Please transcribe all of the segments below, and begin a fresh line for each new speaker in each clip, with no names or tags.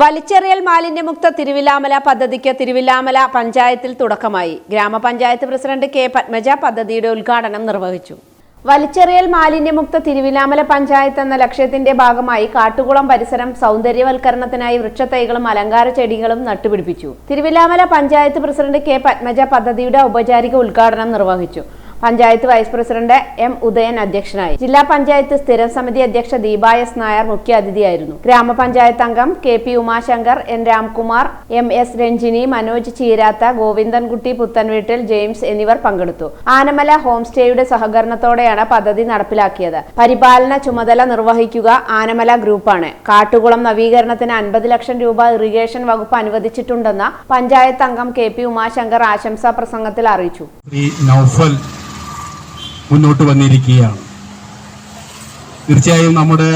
വലിച്ചെറിയൽ മാലിന്യമുക്ത തിരുവില്ലാമല പദ്ധതിക്ക് തിരുവില്ലാമല പഞ്ചായത്തിൽ തുടക്കമായി. ഗ്രാമപഞ്ചായത്ത് പ്രസിഡന്റ് കെ പത്മജ പദ്ധതിയുടെ ഉദ്ഘാടനം നിർവഹിച്ചു. വലിച്ചെറിയൽ മാലിന്യമുക്ത തിരുവില്ലാമല പഞ്ചായത്ത് എന്ന ലക്ഷ്യത്തിന്റെ ഭാഗമായി കാട്ടുകുളം പരിസരം സൗന്ദര്യവൽക്കരണത്തിനായി വൃക്ഷത്തൈകളും അലങ്കാര ചെടികളും നട്ടുപിടിപ്പിച്ചു. തിരുവില്ലാമല പഞ്ചായത്ത് പ്രസിഡന്റ് കെ പത്മജ പദ്ധതിയുടെ ഔപചാരിക ഉദ്ഘാടനം നിർവഹിച്ചു. Panchayat vice president M Udayan അധ്യക്ഷനായി. ജില്ലാ പഞ്ചായത്ത് സ്ഥിരം സമിതി അധ്യക്ഷ ദീപ എസ് നായർ മുഖ്യാതിഥിയായിരുന്നു ഗ്രാമപഞ്ചായത്ത് അംഗം K P Umashankar N Ramkumar M S Ranjini Manoj Cheeratha Govindankutty പുത്തൻവീട്ടിൽ ജെയിംസ് എന്നിവർ പങ്കെടുത്തു. ആനമല ഹോം സ്റ്റേയുടെ സഹകരണത്തോടെയാണ് പദ്ധതി നടപ്പിലാക്കിയത്. പരിപാലന ചുമതല നിർവഹിക്കുക ആനമല ഗ്രൂപ്പാണ്. കാട്ടുകുളം നവീകരണത്തിന് അൻപത് ലക്ഷം രൂപ ഇറിഗേഷൻ വകുപ്പ് അനുവദിച്ചിട്ടുണ്ടെന്ന് പഞ്ചായത്ത് അംഗം കെ പി ഉമാശങ്കർ ആശംസാ പ്രസംഗത്തിൽ അറിയിച്ചു
മുന്നോട്ട് വന്നിരിക്കുകയാണ്. തീർച്ചയായും നമ്മുടെ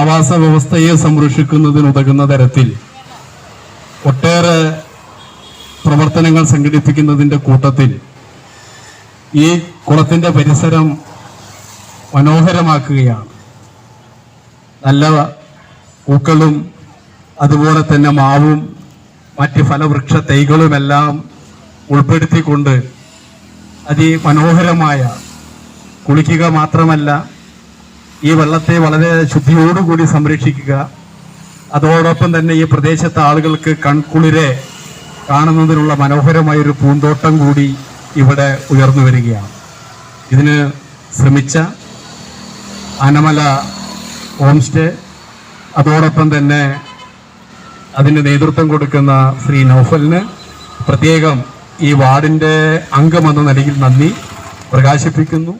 ആവാസ വ്യവസ്ഥയെ സംരക്ഷിക്കുന്നതിനുതകുന്ന തരത്തിൽ ഒട്ടേറെ പ്രവർത്തനങ്ങൾ സംഘടിപ്പിക്കുന്നതിന്റെ കൂട്ടത്തിൽ ഈ കുളത്തിന്റെ പരിസരം മനോഹരമാക്കുകയാണ്. നല്ല പൂക്കളും അതുപോലെ തന്നെ മാവും മറ്റ് ഫലവൃക്ഷ തൈകളുമെല്ലാം ഉൾപ്പെടുത്തിക്കൊണ്ട് അതിമനോഹരമായ കുളിക്കുക മാത്രമല്ല ഈ വെള്ളത്തെ വളരെ ശുദ്ധിയോടുകൂടി സംരക്ഷിക്കുക. അതോടൊപ്പം തന്നെ ഈ പ്രദേശത്തെ ആളുകൾക്ക് കൺകുളിരെ കാണുന്നതിനുള്ള മനോഹരമായൊരു പൂന്തോട്ടം കൂടി ഇവിടെ ഉയർന്നു വരികയാണ്. ഇതിന് ശ്രമിച്ച ആനമല ഹോം സ്റ്റേ അതോടൊപ്പം തന്നെ അതിന് നേതൃത്വം കൊടുക്കുന്ന ശ്രീ നൗഫലിന് പ്രത്യേകം ഈ വാർഡിന്റെ അംഗമെന്ന നിലയിൽ നന്ദി പ്രകാശിപ്പിക്കുന്നു.